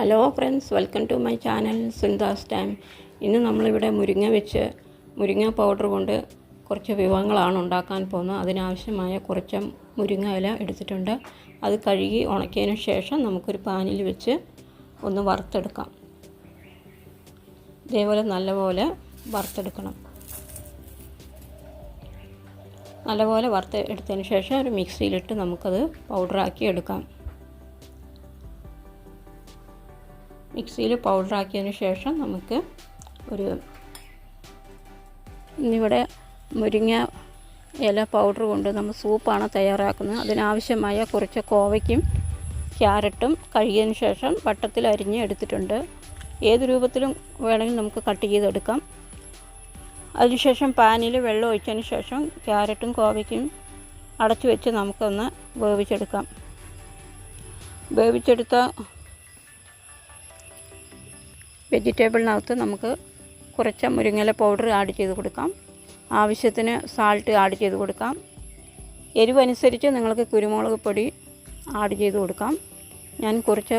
Hello friends welcome to my channel Sundas time ഇന്ന് നമ്മളിവിടെ മുരിങ്ങ വെച്ച് മുരിങ്ങ പൗഡർ കൊണ്ട് കുറച്ച് വിഭവങ്ങളാണ് ഉണ്ടാക്കാൻ പോകുന്നത്. അതിനാവശ്യമായ കുറച്ച് മുരിങ്ങ ഇല എടുത്തിട്ടുണ്ട്. അത് കഴുകി ഉണക്കിയതിന് ശേഷം നമുക്കൊരു പാനിൽ വെച്ച് ഒന്ന് വറുത്തെടുക്കാം. ഇതേപോലെ നല്ലപോലെ വറുത്തെടുക്കണം. നല്ലപോലെ വറുത്ത് എടുത്തതിന് ശേഷം ഒരു മിക്സിയിലിട്ട് നമുക്കത് പൗഡറാക്കി എടുക്കാം. മിക്സിയിൽ പൗഡറാക്കിയതിന് ശേഷം നമുക്ക് ഒരു ഇന്നിവിടെ മുരിങ്ങ ഇല പൗഡർ കൊണ്ട് നമ്മൾ സൂപ്പാണ് തയ്യാറാക്കുന്നത്. അതിനാവശ്യമായ കുറച്ച് കോവയ്ക്കും ക്യാരറ്റും കഴുകിയതിന് ശേഷം വട്ടത്തിൽ അരിഞ്ഞ് എടുത്തിട്ടുണ്ട്. ഏത് രൂപത്തിലും വേണമെങ്കിൽ നമുക്ക് കട്ട് ചെയ്തെടുക്കാം. അതിനുശേഷം പാനിൽ വെള്ളം ഒഴിച്ചതിന് ശേഷം ക്യാരറ്റും കോവയ്ക്കും അടച്ചു വെച്ച് നമുക്കൊന്ന് വേവിച്ചെടുക്കാം. വേവിച്ചെടുത്ത വെജിറ്റബിളിനകത്ത് നമുക്ക് കുറച്ച് മുരിങ്ങല പൗഡർ ആഡ് ചെയ്ത് കൊടുക്കാം. ആവശ്യത്തിന് സാൾട്ട് ആഡ് ചെയ്ത് കൊടുക്കാം. എരിവനുസരിച്ച് നിങ്ങൾക്ക് കുരുമുളക് പൊടി ആഡ് ചെയ്ത് കൊടുക്കാം. ഞാൻ കുറച്ച്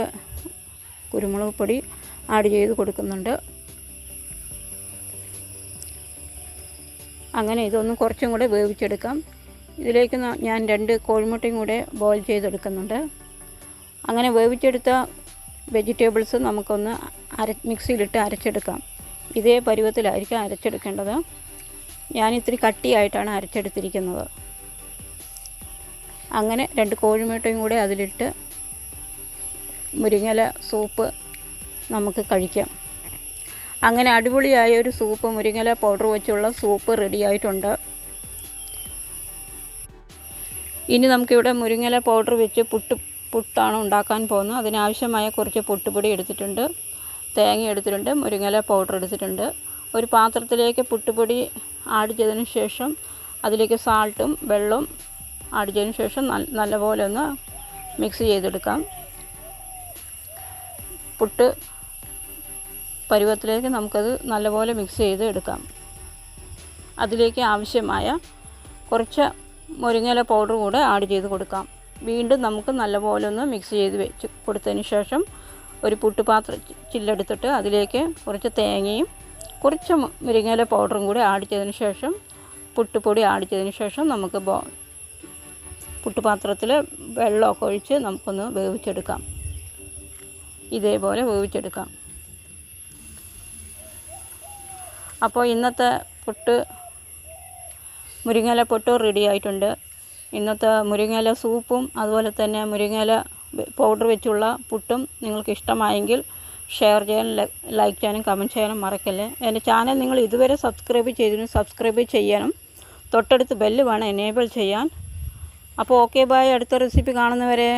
കുരുമുളക് പൊടി ആഡ് ചെയ്ത് കൊടുക്കുന്നുണ്ട്. അങ്ങനെ ഇതൊന്ന് കുറച്ചും കൂടെ വേവിച്ചെടുക്കാം. ഇതിലേക്ക് ഞാൻ രണ്ട് കോഴിമുട്ടയും കൂടെ ബോയിൽ ചെയ്തെടുക്കുന്നുണ്ട്. അങ്ങനെ വേവിച്ചെടുത്ത വെജിറ്റബിൾസ് നമുക്കൊന്ന് അര മിക്സിയിലിട്ട് അരച്ചെടുക്കാം. ഇതേ പരുവത്തിലായിരിക്കും അരച്ചെടുക്കേണ്ടത്. ഞാൻ ഇത്തിരി കട്ടിയായിട്ടാണ് അരച്ചെടുത്തിരിക്കുന്നത്. അങ്ങനെ രണ്ട് കോഴിമുട്ടയും കൂടെ അതിലിട്ട് മുരിങ്ങല സൂപ്പ് നമുക്ക് കഴിക്കാം. അങ്ങനെ അടിപൊളിയായ ഒരു സൂപ്പ് മുരിങ്ങല പൗഡർ വെച്ചുള്ള സൂപ്പ് റെഡിയായിട്ടുണ്ട് ഇനി നമുക്കിവിടെ മുരിങ്ങല പൗഡർ വെച്ച് പുട്ട് പുട്ടാണ് ഉണ്ടാക്കാൻ പോകുന്നത്. അതിനാവശ്യമായ കുറച്ച് പുട്ടുപൊടി എടുത്തിട്ടുണ്ട്. തേങ്ങ എടുത്തിട്ടുണ്ട്. മുരിങ്ങല പൗഡർ എടുത്തിട്ടുണ്ട്. ഒരു പാത്രത്തിലേക്ക് പുട്ടുപൊടി ആഡ് ചെയ്തതിന് ശേഷം അതിലേക്ക് സാൾട്ടും വെള്ളവും ആഡ് ചെയ്തതിന് ശേഷം നല്ലപോലെ ഒന്ന് മിക്സ് ചെയ്തെടുക്കാം. പുട്ട് പരുവത്തിലേക്ക് നമുക്കത് നല്ലപോലെ മിക്സ് ചെയ്ത് എടുക്കാം അതിലേക്ക് ആവശ്യമായ കുറച്ച് മുരിങ്ങല പൗഡർ കൂടെ ആഡ് ചെയ്ത് കൊടുക്കാം. വീണ്ടും നമുക്ക് നല്ലപോലെ ഒന്ന് മിക്സ് ചെയ്ത് വെച്ച് കൊടുത്തതിന് ശേഷം ഒരു പുട്ടുപാത്ര ചില്ലെടുത്തിട്ട് അതിലേക്ക് കുറച്ച് തേങ്ങയും കുറച്ച് മുരിങ്ങയില പൗഡറും കൂടി ആഡ് ചെയ്തതിന് ശേഷം പുട്ടുപൊടി ആഡ് ചെയ്തതിന് ശേഷം നമുക്ക് ബോ പുട്ടുപാത്രത്തിൽ വെള്ളമൊക്കെ ഒഴിച്ച് നമുക്കൊന്ന് വേവിച്ചെടുക്കാം. ഇതേപോലെ വേവിച്ചെടുക്കാം. അപ്പോൾ ഇന്നത്തെ പുട്ട് മുരിങ്ങയില പൊട്ട് റെഡി ആയിട്ടുണ്ട്. ഇന്നത്തെ മുരിങ്ങയില സൂപ്പും അതുപോലെ തന്നെ മുരിങ്ങയില പൗഡർ വെച്ചുള്ള പുട്ടും നിങ്ങൾക്ക് ഇഷ്ടമായെങ്കിൽ ഷെയർ ചെയ്യാനും ലൈക്ക് ചെയ്യാനും കമന്റ് ചെയ്യാനും മറക്കല്ലേ. എന്റെ ചാനൽ നിങ്ങൾ ഇതുവരെ സബ്സ്ക്രൈബ് ചെയ്തിരുന്നു സബ്സ്ക്രൈബ് ചെയ്യാനും തൊട്ടടുത്ത് ബെല്ല് വേണം എനേബിൾ ചെയ്യാൻ. അപ്പോൾ ഓക്കെ ബായ് അടുത്ത റെസിപ്പി കാണുന്നവരെ.